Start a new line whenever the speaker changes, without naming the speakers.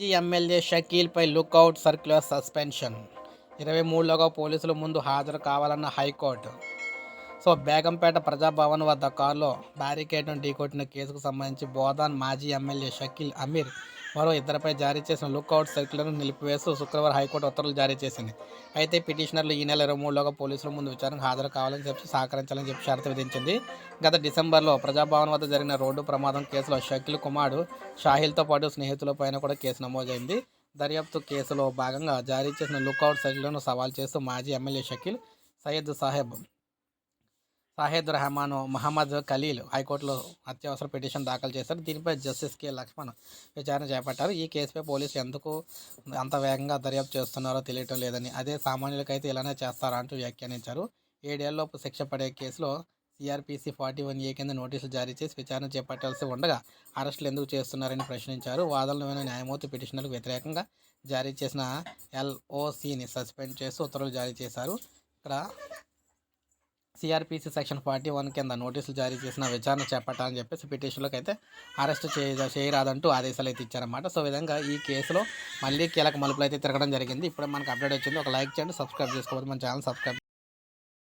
మాజీ ఎమ్మెల్యే షకీల్పై lookout circular suspension. ఇరవై మూడులోగా పోలీసుల ముందు హాజరు కావాలన్న హైకోర్టు. సో బేగంపేట ప్రజాభవన్ వద్ద కారులో బ్యారికేడ్ను ఢీకొట్టిన కేసుకు సంబంధించి బోధాన్ మాజీ ఎమ్మెల్యే షకీల్ అమీర్ మరో ఇద్దరిపై జారీ చేసిన లుక్అవుట్ సర్కిల్ను నిలిపివేస్తూ శుక్రవారం హైకోర్టు ఉత్తర్వులు జారీ చేసింది. అయితే పిటిషనర్లు ఈ నెల ఇరవై మూడులోగా పోలీసుల ముందు విచారణకు హాజరు కావాలని చెప్పి సహకరించాలని చెప్పి షరతు విధించింది. గత డిసెంబర్లో ప్రజాభవన్ వద్ద జరిగిన రోడ్డు ప్రమాదం కేసులో షకిల్ కుమారుడు షాహిల్తో పాటు స్నేహితులపైన కూడా కేసు నమోదైంది. దర్యాప్తు కేసులో భాగంగా జారీ చేసిన లుక్అవుట్ సర్కిల్ను సవాల్ చేస్తూ మాజీ ఎమ్మెల్యే షకీల్ సయ్యద్ సాహెబ్ సాహెద్ రెహమాన్ మహమ్మద్ ఖలీల్ హైకోర్టులో అత్యవసర పిటిషన్ దాఖలు చేశారు. దీనిపై జస్టిస్ కె. లక్ష్మణ్ విచారణ చేపట్టారు. ఈ కేసుపై పోలీసులు ఎందుకు అంత వేగంగా దర్యాప్తు చేస్తున్నారో తెలియటం లేదని అదే సామాన్యులకైతే ఇలానే చేస్తారా అంటూ వ్యాఖ్యానించారు. ఏడేళ్ళలోపు శిక్ష పడే కేసులో సిఆర్పిసి ఫార్టీ వన్ ఏ కింద నోటీసులు జారీ చేసి విచారణ చేపట్టాల్సి ఉండగా అరెస్టులు ఎందుకు చేస్తున్నారని ప్రశ్నించారు. వాదనలు విన్న న్యాయమూర్తి పిటిషనర్కు వ్యతిరేకంగా జారీ చేసిన ఎల్ఓసిని సస్పెండ్ చేసి ఉత్తర్వులు జారీ చేశారు. ఇక్కడ సిఆర్పిసి సెక్షన్ ఫార్టీ వన్ కింద నోటీసులు జారీ చేసిన విచారణ చేపట్టాలని చెప్పేసి పిటిషన్లోకి అయితే అరెస్ట్ చేయ చేయరాదంటూ ఆదేశాలు అయితే ఇచ్చారన్నమాట. సో విధంగా ఈ కేసులో మళ్ళీ కీలక మలుపులు అయితే తిరగడం జరిగింది. ఇప్పుడే మనకు అప్డేట్ వచ్చింది. ఒక లైక్ చేయండి సబ్స్క్రైబ్ చేసుకోవాలి మన ఛానల్ సబ్స్క్రైబ్